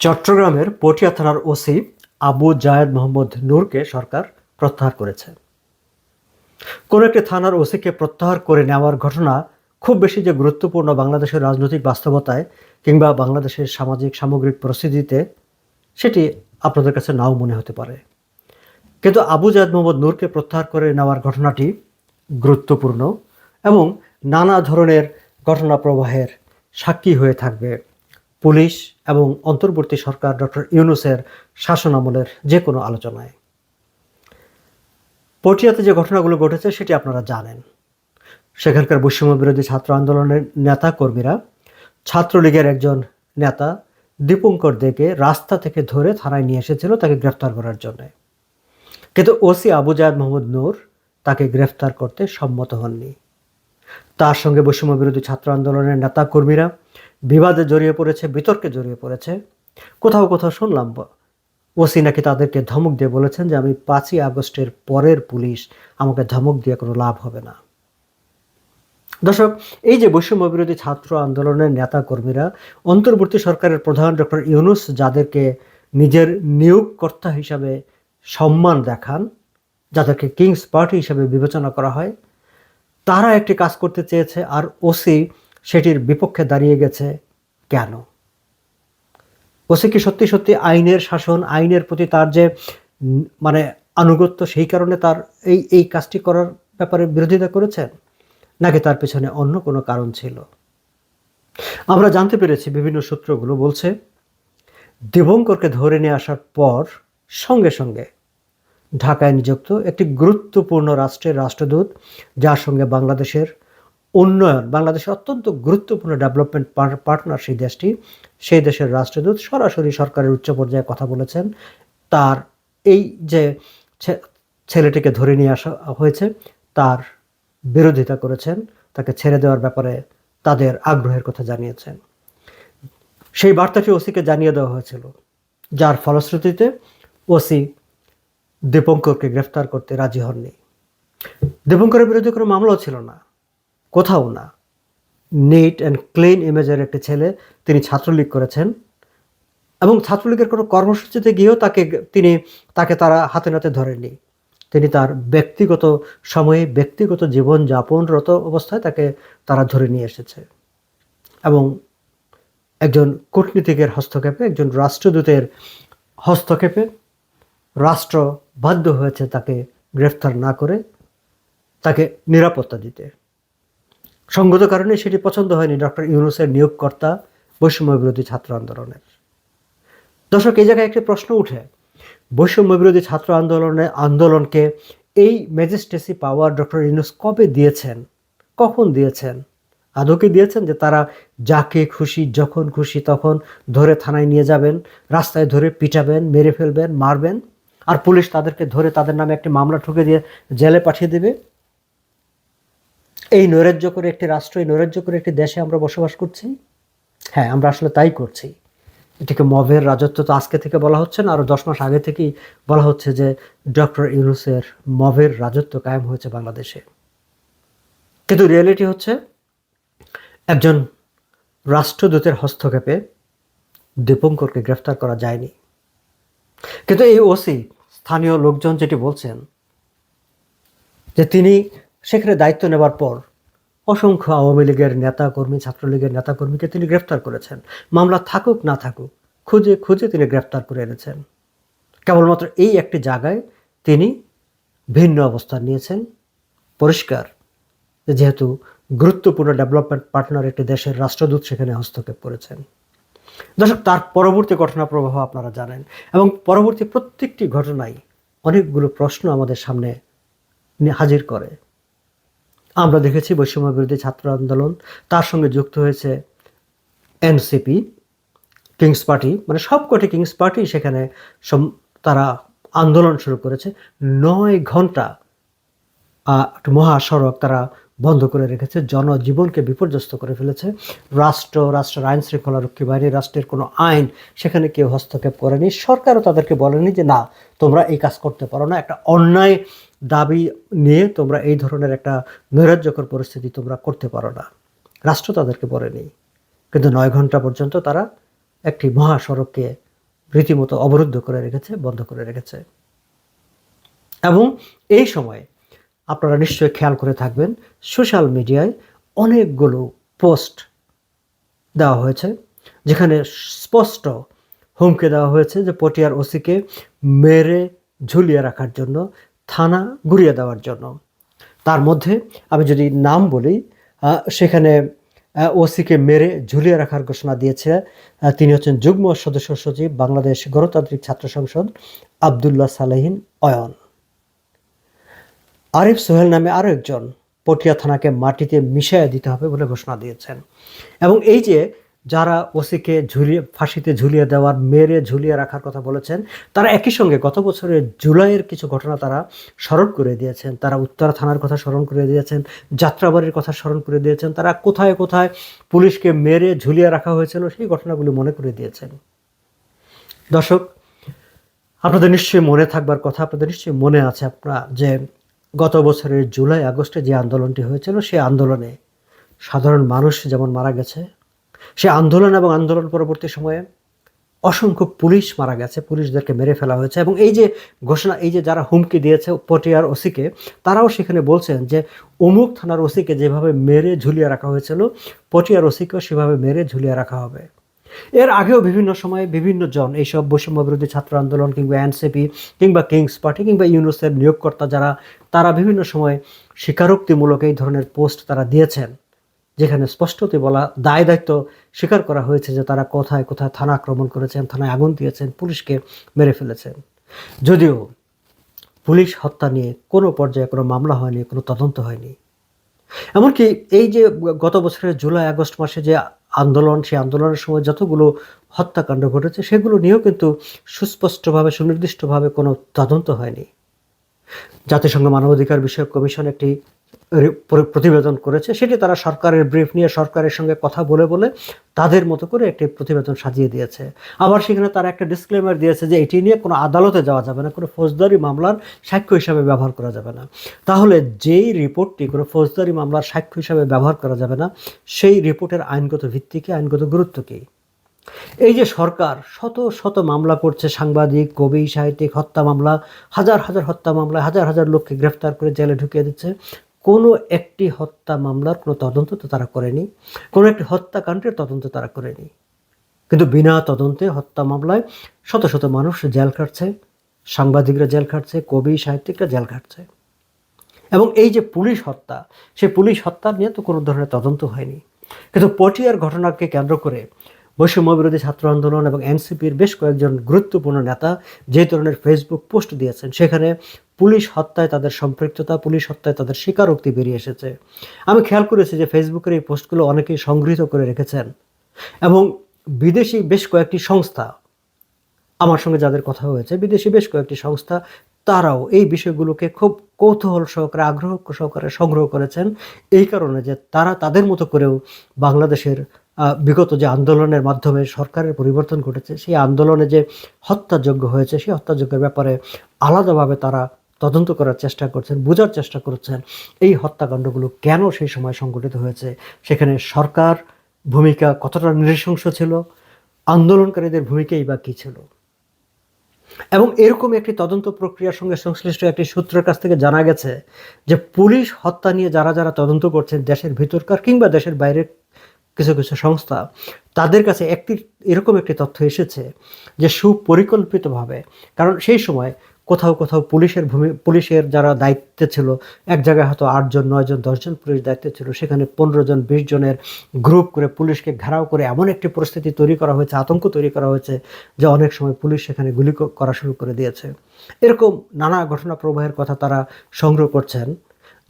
চট্টগ্রামের পটিয়া থানার ওসি আবু জায়েদ মোহাম্মদ নূরকে সরকার প্রত্যাহার করেছে। কোন একটি থানার ওসিকে প্রত্যাহার করে নেওয়ার ঘটনা খুব বেশি যে গুরুত্বপূর্ণ বাংলাদেশের রাজনৈতিক বাস্তবতায় কিংবা বাংলাদেশের সামাজিক সামগ্রিক পরিস্থিতিতে, সেটি আপনাদের কাছে নাও মনে হতে পারে। কিন্তু আবু জায়দ মোহাম্মদ নূরকে প্রত্যাহার করে নেওয়ার ঘটনাটি গুরুত্বপূর্ণ এবং নানা ধরনের ঘটনা প্রবাহের সাক্ষী হয়ে থাকবে। পুলিশ এবং অন্তর্বর্তী সরকার ডক্টর ইউনুসের শাসনামলের যে কোনো আলোচনায়। পটিয়াতে যে ঘটনাগুলো ঘটেছে সেটি আপনারা জানেন। সেখানকার বৈষম্য বিরোধী ছাত্র আন্দোলনের নেতা কর্মীরা ছাত্রলীগের একজন নেতা দীপঙ্কর দেকে রাস্তা থেকে ধরে থানায় নিয়ে এসেছিল তাকে গ্রেফতার করার জন্য। কিন্তু ওসি আবু জায়দ মোহাম্মদ নূর তাকে গ্রেফতার করতে সম্মত হননি। তার সঙ্গে বৈষম্য বিরোধী ছাত্র আন্দোলনের নেতা কর্মীরা বিবাদে জড়িয়ে পড়েছে, বিতর্কে জড়িয়ে পড়েছে। কোথাও কোথাও শুনলাম, ওসি নাকি তাদেরকে ধমক দিয়ে বলেছেন যে, আমি পাঁচই আগস্টের পরের পুলিশ, আমাকে ধমক দিয়ে কোনো লাভ হবে না। দর্শক, এই যে বৈষম্য বিরোধী ছাত্র আন্দোলনের নেতা কর্মীরা অন্তর্বর্তী সরকারের প্রধান ডক্টর ইউনুস যাদেরকে নিজের নিয়োগকর্তা হিসাবে সম্মান দেখান, যাদেরকে কিংস পার্টি হিসাবে বিবেচনা করা হয়, তারা একটি কাজ করতে চেয়েছে, আর ওসি সেটির বিপক্ষে দাঁড়িয়ে গেছে কেন? ওসি কি সত্যি সত্যি আইনের শাসন, আইনের প্রতি তার যে মানে আনুগত্য সেই কারণে তার এই এই কাজটি করার ব্যাপারে বিরোধিতা করেছেন? নাকি তার পেছনে অন্য কোনো কারণ ছিল? আমরা জানতে পেরেছি বিভিন্ন সূত্রগুলো বলছে দেবঙ্করকে ধরে নিয়ে আসার পর সঙ্গে সঙ্গে ঢাকায় নিযুক্ত একটি গুরুত্বপূর্ণ রাষ্ট্রের রাষ্ট্রদূত, যার সঙ্গে বাংলাদেশের উন্নয়ন বাংলাদেশের অত্যন্ত গুরুত্বপূর্ণ ডেভেলপমেন্ট পার্টনার সেই দেশটি, সেই দেশের রাষ্ট্রদূত সরাসরি সরকারের উচ্চ পর্যায়ে কথা বলেছেন। তার এই যে ছেলেটিকে ধরে নিয়ে আসা হয়েছে, তার বিরোধিতা করেছেন, তাকে ছেড়ে দেওয়ার ব্যাপারে তাদের আগ্রহের কথা জানিয়েছেন। সেই বার্তাটি ওসিকে জানিয়ে দেওয়া হয়েছিল, যার ফলশ্রুতিতে ওসি দীপঙ্করকে গ্রেফতার করতে রাজি হননি। দীপঙ্করের বিরুদ্ধে কোনো মামলাও ছিল না। কোথাও না। নিট অ্যান্ড ক্লিন ইমেজের একটি ছেলে তিনি ছাত্রলীগ করেছেন এবং ছাত্রলীগের কোনো কর্মসূচিতে গিয়েও তাকে তিনি তাকে তারা হাতে নাতে ধরেননি। তিনি তার ব্যক্তিগত সময়ে ব্যক্তিগত জীবন যাপনরত অবস্থায় তাকে তারা ধরে নিয়ে এসেছে এবং একজন কূটনীতিকের হস্তক্ষেপে, একজন রাষ্ট্রদূতের হস্তক্ষেপে রাষ্ট্র বাধ্য হয়েছে তাকে গ্রেফতার না করে তাকে নিরাপত্তা দিতে। সঙ্গত কারণে সেটি পছন্দ হয়নি ডক্টর ইউনুসের নিয়োগকর্তা বৈষম্য বিরোধী ছাত্র আন্দোলনের। দর্শক, এই জায়গায় একটি প্রশ্ন উঠে। বৈষম্য বিরোধী ছাত্র আন্দোলনে, আন্দোলনকে এই ম্যাজিস্ট্রেসি পাওয়ার ডক্টর ইউনুস কবে দিয়েছেন? কখন দিয়েছেন? আদৌকে দিয়েছেন যে তারা যাকে খুশি, যখন খুশি তখন ধরে থানায় নিয়ে যাবেন, রাস্তায় ধরে পিটাবেন, মেরে ফেলবেন, মারবেন? আর পুলিশ তাদেরকে ধরে তাদের নামে একটি মামলা ঠুকে দিয়ে জেলে পাঠিয়ে দেবে? এই নৈরাজ্য করে একটি রাষ্ট্র, এই নৈরাজ্য করে একটি দেশে আমরা বসবাস করছি? হ্যাঁ আমরা আসলে তাই করছি। এটিকে মবের রাজত্ব তো আজকে থেকে বলা হচ্ছে না, আরও দশ মাস আগে থেকেই বলা হচ্ছে যে ডক্টর ইউনুসের মবের রাজত্ব কায়েম হয়েছে বাংলাদেশে। কিন্তু রিয়েলিটি হচ্ছে, একজন রাষ্ট্রদূতের হস্তক্ষেপে দীপঙ্করকে গ্রেফতার করা যায়নি। কিন্তু এই ওসি, স্থানীয় লোকজন যেটি বলছেন, যে তিনি সেখানে দায়িত্ব নেবার পর অসংখ্য আওয়ামী লীগের নেতা কর্মী ছাত্রলীগের নেতা কর্মীকে তিনি গ্রেফতার করেছেন। মামলা থাকুক, না থাকুক, খুঁজে খুঁজে তিনি গ্রেফতার করে এনেছেন। কেবলমাত্র এই একটি জায়গায় তিনি ভিন্ন অবস্থান নিয়েছেন। পরিষ্কার, যেহেতু গুরুত্বপূর্ণ ডেভেলপমেন্ট পার্টনার একটি দেশের রাষ্ট্রদূত সেখানে হস্তক্ষেপ করেছেন। দর্শক, তার পরবর্তী ঘটনা প্রবাহ আপনারা জানেন এবং পরবর্তী প্রত্যেকটি ঘটনাই অনেকগুলো প্রশ্ন আমাদের সামনে হাজির করে। আমরা দেখেছি বৈষম্য বিরোধী ছাত্র আন্দোলন, তার সঙ্গে যুক্ত হয়েছে এনসিপি কিংস পার্টি মানে সবকটি কিংস পার্টি সেখানে তারা আন্দোলন শুরু করেছে। নয় ঘণ্টা মহাসড়ক তারা বন্ধ করে রেখেছে, জনজীবনকে বিপর্যস্ত করে ফেলেছে। রাষ্ট্র, রাষ্ট্রের আইন শৃঙ্খলা রক্ষী বাহিনী, রাষ্ট্রের কোনো আইন সেখানে কেউ হস্তক্ষেপ করেনি। সরকারও তাদেরকে বলেনি যে, না, তোমরা এই কাজ করতে পারো না। একটা অন্যায় দাবি নিয়ে তোমরা এই ধরনের একটা নৈরাজ্যকর পরিস্থিতি তোমরা করতে পারো না। রাষ্ট্র তাদেরকে বলেনি। কিন্তু নয় ঘণ্টা পর্যন্ত তারা একটি মহাসড়ককে রীতিমতো অবরুদ্ধ করে রেখেছে, বন্ধ করে রেখেছে। এবং এই সময়ে আপনারা নিশ্চয়ই খেয়াল করে থাকবেন, সোশ্যাল মিডিয়ায় অনেকগুলো পোস্ট দেওয়া হয়েছে, যেখানে স্পষ্ট হুমকি দেওয়া হয়েছে যে পটিয়ার ওসিকে মেরে ঝুলিয়ে রাখার জন্য থানা ঘুরিয়ে দেওয়ার জন্য। তার মধ্যে আমি যদি নাম বলি সেখানে ওসিকে মেরে ঝুলিয়ে রাখার ঘোষণা দিয়েছে তিনি হচ্ছেন যুগ্ম সদস্য সচিব বাংলাদেশ গণতান্ত্রিক ছাত্র সংসদ আবদুল্লাহ সালেহিন অয়ন। আরিফ সোহেল নামে আরও একজন পটিয়া থানাকে মাটিতে মিশিয়ে দিতে হবে বলে ঘোষণা দিয়েছেন। এবং এই যে যারা ওসিকে ঝুলিয়ে, ফাঁসিতে ঝুলিয়ে দেওয়ার, মেরে ঝুলিয়ে রাখার কথা বলেছেন, তারা একই সঙ্গে গত বছরের জুলাইয়ের কিছু ঘটনা তারা স্মরণ করে দিয়েছেন। তারা উত্তরা থানার কথা স্মরণ করে দিয়েছেন, যাত্রাবাড়ির কথা স্মরণ করে দিয়েছেন, তারা কোথায় কোথায় পুলিশকে মেরে ঝুলিয়ে রাখা হয়েছিল সেই ঘটনাগুলি মনে করে দিয়েছেন। দর্শক, আপনাদের নিশ্চয়ই মনে থাকবার কথা, আপনাদের নিশ্চয়ই মনে আছে আপনার যে গত বছরের জুলাই, আগস্টে যে আন্দোলনটি হয়েছিল, সেই আন্দোলনে সাধারণ মানুষ যেমন মারা গেছে সে আন্দোলন এবং আন্দোলন পরবর্তী সময়ে অসংখ্য পুলিশ মারা গেছে, পুলিশদেরকে মেরে ফেলা হয়েছে এবং এই যে ঘোষণা, এই যে যারা হুমকি দিয়েছে পটিয়ার ওসিকে, তারাও সেখানে বলছেন যে অমুক থানার ওসিকে যেভাবে মেরে ঝুলিয়ে রাখা হয়েছিল, পটিয়ার ওসিকেও সেভাবে মেরে ঝুলিয়ে রাখা হবে। এর আগেও বিভিন্ন সময়ে বিভিন্ন জন, এইসব বৈষম্য বিরোধী ছাত্র আন্দোলন কিংবা এনসিপি কিংবা কিংস পার্টি কিংবা ইউনুসের নিয়োগকর্তা যারা, তারা বিভিন্ন সময় স্বীকারোক্তিমূলক এই ধরনের পোস্ট তারা দিয়েছেন। যেখানে স্পষ্টতই বলা, দায় দায়িত্ব স্বীকার করা হয়েছে যে তারা কোথায় কোথায় থানা আক্রমণ করেছেন, থানায় আগুন দিয়েছেন, পুলিশকে মেরে ফেলেছেন। যদিও পুলিশ হত্যা নিয়ে কোনো পর্যায়ে কোনো মামলা হয়নি, কোনো তদন্ত হয়নি। এমনকি এই যে গত বছরের জুলাই, আগস্ট মাসে যে আন্দোলন, সেই আন্দোলনের সময় যতগুলো হত্যাকাণ্ড ঘটেছে, সেগুলো নিয়েও কিন্তু সুস্পষ্টভাবে, সুনির্দিষ্টভাবে কোনো তদন্ত হয়নি। জাতিসংঘ মানবাধিকার বিষয়ক কমিশন একটি প্রতিবেদন করেছে, সেটি তারা সরকারের ব্রিফ নিয়ে সরকারের সঙ্গে কথা বলে বলে তাদের মতো করে একটি প্রতিবেদন সাজিয়ে দিয়েছে। আবার সেখানে তারা একটা ডিসক্লেমার দিয়েছে যে এটি নিয়ে কোনো আদালতে যাওয়া যাবে না, কোনো ফৌজদারি মামলার সাক্ষ্য হিসাবে ব্যবহার করা যাবে না। তাহলে যেই রিপোর্টটি কোনো ফৌজদারি মামলার সাক্ষ্য হিসাবে ব্যবহার করা যাবে না, সেই রিপোর্টের আইনগত ভিত্তি কি, আইনগত গুরুত্ব কী? এই যে সরকার শত শত মামলা করছে, সাংবাদিক, কবি, সাহিত্যিক, হত্যা মামলা, হাজার হাজার হত্যা মামলা হাজার হাজার লোককে গ্রেফতার করে জেলে ঢুকিয়ে দিচ্ছে কোনো একটি হত্যা মামলার কোনো তদন্ত তো তারা করেনি, কোনো একটি হত্যাকাণ্ডের তদন্ত তারা করেনি। কিন্তু বিনা তদন্তে হত্যা মামলায় শত শত মানুষ জেল খাটছে, সাংবাদিকরা জেল খাটছে, কবি, সাহিত্যিকরা জেল খাটছে। এবং এই যে পুলিশ হত্যা সেই পুলিশ হত্যা নিয়ে তো কোনো ধরনের তদন্ত হয়নি। কিন্তু পটিয়ার ঘটনাকে কেন্দ্র করে বৈষম্য বিরোধী ছাত্র আন্দোলন এবং এনসিপির বেশ কয়েকজন গুরুত্বপূর্ণ নেতা যে ধরনের ফেসবুক পোস্ট দিয়েছেন, সেখানে পুলিশ হত্যায় তাদের সম্পৃক্ততা, পুলিশ হত্যায় তাদের স্বীকারোক্তি বেরিয়ে এসেছে। আমি খেয়াল করেছি যে ফেসবুকের এই পোস্টগুলো অনেকেই সংগৃহীত করে রেখেছেন এবং বিদেশি বেশ কয়েকটি সংস্থা, আমার সঙ্গে যাদের কথা হয়েছে, বিদেশি বেশ কয়েকটি সংস্থা, তারাও এই বিষয়গুলোকে খুব কৌতূহল সহকারে, আগ্রহ সহকারে সংগ্রহ করেছেন। এই কারণে যে তারা তাদের মতো করেও বাংলাদেশের বিগত যে আন্দোলনের মাধ্যমে সরকারের পরিবর্তন ঘটেছে, সেই আন্দোলনে যে হত্যাযোগ্য হয়েছে, সেই হত্যাযোগ্যের ব্যাপারে আলাদাভাবে তারা তদন্ত করার চেষ্টা করছেন, বোঝার চেষ্টা করছেন, এই হত্যাকাণ্ডগুলো কেন সেই সময় সংঘটিত হয়েছে? সেখানে সরকার ভূমিকা কতটা নৃশংস ছিল? আন্দোলনকারীদের ভূমিকাই বা কী ছিল? এবং এরকম একটি তদন্ত প্রক্রিয়ার সঙ্গে সংশ্লিষ্ট একটি সূত্রের কাছ থেকে জানা গেছে যে পুলিশ হত্যা নিয়ে যারা যারা তদন্ত করছেন, দেশের ভিতরকার কিংবা দেশের বাইরের কিছু কিছু সংস্থা তাদের কাছে একটি, এরকম একটি তথ্য এসেছে যে সুপরিকল্পিতভাবে, কারণ সেই সময় কোথাও কোথাও পুলিশের ভূমি, পুলিশের যারা দায়িত্বে ছিল, এক জায়গায় হয়তো আটজন, নয়জন, দশজন পুলিশ দায়িত্বে ছিল, সেখানে পনেরো জন, বিশ জনের গ্রুপ করে পুলিশকে ঘেরাও করে এমন একটি পরিস্থিতি তৈরি করা হয়েছে, আতঙ্ক তৈরি করা হয়েছে যে অনেক সময় পুলিশ সেখানে গুলি করা শুরু করে দিয়েছে। এরকম নানা ঘটনা প্রবাহের কথা তারা সংগ্রহ করছেন।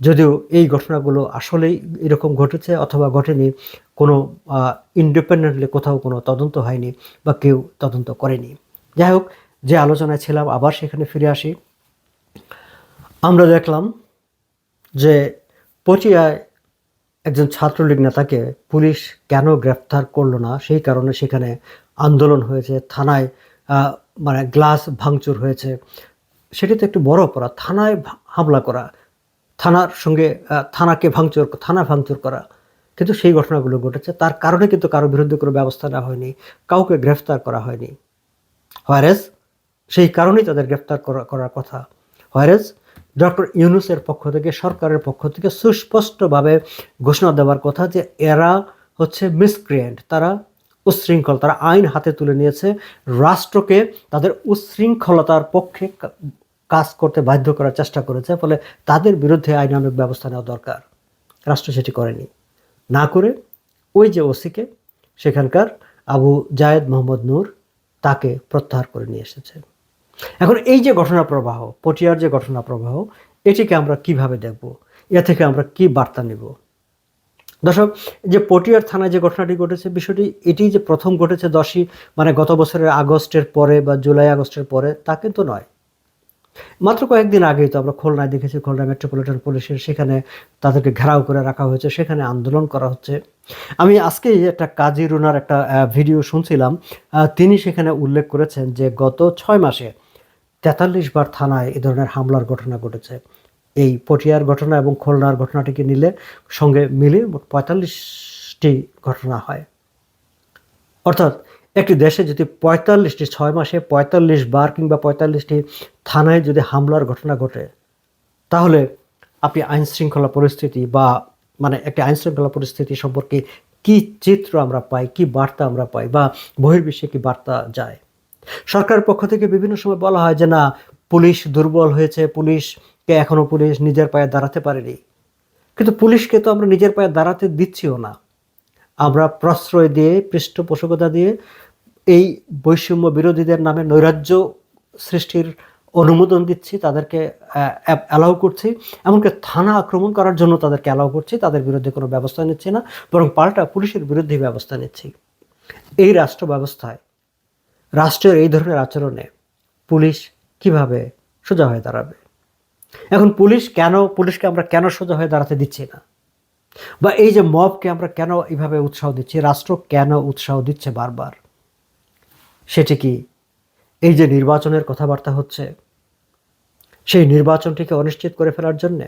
যদিও এই ঘটনাগুলো আসলেই এরকম ঘটেছে অথবা ঘটেনি, কোনো ইন্ডিপেন্ডেন্টলি কোথাও কোনো তদন্ত হয়নি বা কেউ তদন্ত করেনি। যাই হোক, যে আলোচনায় ছিলাম, আবার সেখানে ফিরে আসি। আমরা দেখলাম যে পটিয়ায় একজন ছাত্রলীগ নেতাকে পুলিশ কেন গ্রেফতার করল না, সেই কারণে সেখানে আন্দোলন হয়েছে, থানায় মানে গ্লাস ভাঙচুর হয়েছে। সেটি তো একটু বড় অপরাধ, থানায় হামলা করা। থানার সঙ্গে থানাকে ভাঙচুর, থানা ভাঙচুর করা। কিন্তু সেই ঘটনাগুলো ঘটেছে। তার কারণে কিন্তু কারও বিরুদ্ধে কোনো ব্যবস্থা নেওয়া হয়নি, কাউকে গ্রেফতার করা হয়নি। হোয়ারেজ, সেই কারণেই তাদের গ্রেপ্তার করা, করার কথা। হোয়ারেজ, ডক্টর ইউনুসের পক্ষ থেকে, সরকারের পক্ষ থেকে সুস্পষ্টভাবে ঘোষণা দেওয়ার কথা যে এরা হচ্ছে মিসক্রিয়েন্ট তারা উচ্ছৃঙ্খল তারা আইন হাতে তুলে নিয়েছে। রাষ্ট্রকে তাদের উচ্ছৃঙ্খলতার পক্ষে কাজ করতে বাধ্য করার চেষ্টা করেছে, ফলে তাদের বিরুদ্ধে আইনানুগ ব্যবস্থা নেওয়া দরকার। রাষ্ট্র সেটি করেনি। না করে ওই যে ওসিকে, সেখানকার আবু জায়েদ মোহাম্মদ নূর তাকে প্রত্যাহার করে নিয়ে এসেছে। এখন এই যে ঘটনা প্রবাহ, পটিয়ার যে ঘটনা প্রবাহ, এটিকে আমরা কীভাবে দেখব? এ থেকে আমরা কি বার্তা নেব? দর্শক, যে পটিয়ার থানায় যে ঘটনাটি ঘটেছে, বিষয়টি এটি যে প্রথম ঘটেছে দশই মানে গত বছরের আগস্টের পরে বা জুলাই আগস্টের পরে, তা কিন্তু নয়। মাত্র কয়েকদিন আগেই তো আমরা খুলনায় দেখেছি, খুলনা মেট্রোপলিটন পুলিশের সেখানে তাদেরকে ঘেরাও করে রাখা হয়েছে, সেখানে আন্দোলন করা হচ্ছে। আমি আজকে একটা কাজী রুনার একটা ভিডিও শুনছিলাম তিনি সেখানে উল্লেখ করেছেন যে গত ছয় মাসে তেতাল্লিশ বার থানায় এ ধরনের হামলার ঘটনা ঘটেছে। এই পটিয়ার ঘটনা এবং খুলনার ঘটনাটিকে নিলে সঙ্গে মিলে মোট পঁয়তাল্লিশটি ঘটনা হয়। অর্থাৎ একটি দেশে যদি পঁয়তাল্লিশটি ছয় মাসে পঁয়তাল্লিশ বার কিংবা পঁয়তাল্লিশটি থানায় যদি হামলার ঘটনা ঘটে, তাহলে আপনি আইন শৃঙ্খলা পরিস্থিতি বা মানে একটি আইন শৃঙ্খলা পরিস্থিতি সম্পর্কে কি চিত্র আমরা পাই, কি বার্তা আমরা পাই বা বহির্বিশ্বে কি বার্তা যায়? সরকারের পক্ষ থেকে বিভিন্ন সময় বলা হয় যে, না, পুলিশ দুর্বল হয়েছে, পুলিশকে এখনও পুলিশ নিজের পায়ে দাঁড়াতে পারেনি। কিন্তু পুলিশকে তো আমরা নিজের পায়ে দাঁড়াতে দিচ্ছিও না। আমরা প্রশ্রয় দিয়ে, পৃষ্ঠপোষকতা দিয়ে এই বৈষম্য বিরোধীদের নামে নৈরাজ্য সৃষ্টির অনুমোদন দিচ্ছি, তাদেরকে অ্যালাউ করছি। এমনকি থানা আক্রমণ করার জন্য তাদেরকে অ্যালাউ করছি, তাদের বিরুদ্ধে কোনো ব্যবস্থা নিচ্ছি না, বরং পাল্টা পুলিশের বিরুদ্ধে ব্যবস্থা নিচ্ছি। এই রাষ্ট্র ব্যবস্থায়, রাষ্ট্রের এই ধরনের আচরণে পুলিশ কীভাবে সোজা হয়ে দাঁড়াবে? এখন পুলিশ কেন, পুলিশকে আমরা কেন সোজা হয়ে দাঁড়াতে দিচ্ছি না? বা এই যে মবকে আমরা কেন এইভাবে উৎসাহ দিচ্ছি রাষ্ট্র কেন উৎসাহ দিচ্ছে বারবার? সেটি কি? এই যে নির্বাচনের কথাবার্তা হচ্ছে, সেই নির্বাচনটিকে অনিশ্চিত করে ফেলার জন্যে?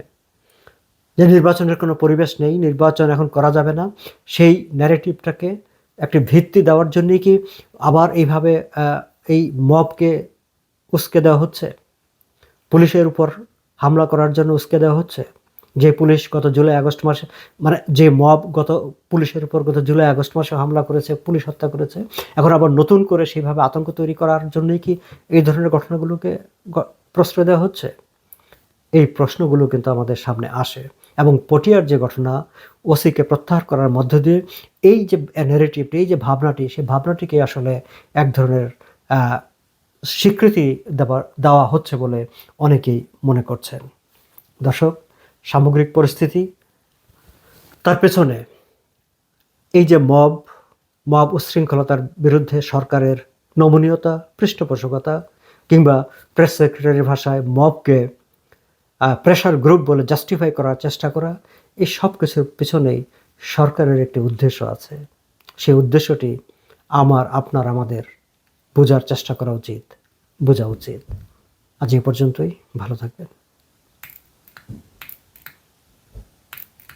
যে নির্বাচনের কোনো পরিবেশ নেই, নির্বাচন এখন করা যাবে না, সেই ন্যারেটিভটাকে একটি ভিত্তি দেওয়ার জন্যই কি আবার এইভাবে এই মবকে উস্কে দেওয়া হচ্ছে? পুলিশের উপর হামলা করার জন্য উস্কে দেওয়া হচ্ছে? যে পুলিশ গত জুলাই আগস্ট মাসে মানে যে মব গত পুলিশের উপর গত জুলাই আগস্ট মাসে হামলা করেছে, পুলিশ হত্যা করেছে, এখন আবার নতুন করে সেইভাবে আতঙ্ক তৈরি করার জন্যই কি এই ধরনের ঘটনাগুলোকে প্রশ্রয় দেওয়া হচ্ছে? এই প্রশ্নগুলো কিন্তু আমাদের সামনে আসে এবং পটিয়ার যে ঘটনা, ওসিকে প্রত্যাহার করার মধ্য দিয়ে এই যে ন্যারেটিভ এই যে ভাবনাটি, সেই ভাবনাটিকে আসলে এক ধরনের স্বীকৃতি দেওয়া দেওয়া হচ্ছে বলে অনেকেই মনে করছেন। দর্শক সামগ্রিক পরিস্থিতি। তার পেছনে এই যে মব মব উশৃঙ্খলতার বিরুদ্ধে সরকারের নমনীয়তা, পৃষ্ঠপোষকতা কিংবা প্রেস সেক্রেটারির ভাষায় মবকে প্রেশার গ্রুপ বলে জাস্টিফাই করার চেষ্টা করা, এই সব কিছুর পিছনেই সরকারের একটি উদ্দেশ্য আছে। সেই উদ্দেশ্যটি আমার, আপনার, আমাদের বোঝার চেষ্টা করা উচিত, বোঝা উচিত। আজ এ পর্যন্তই, ভালো থাকবেন।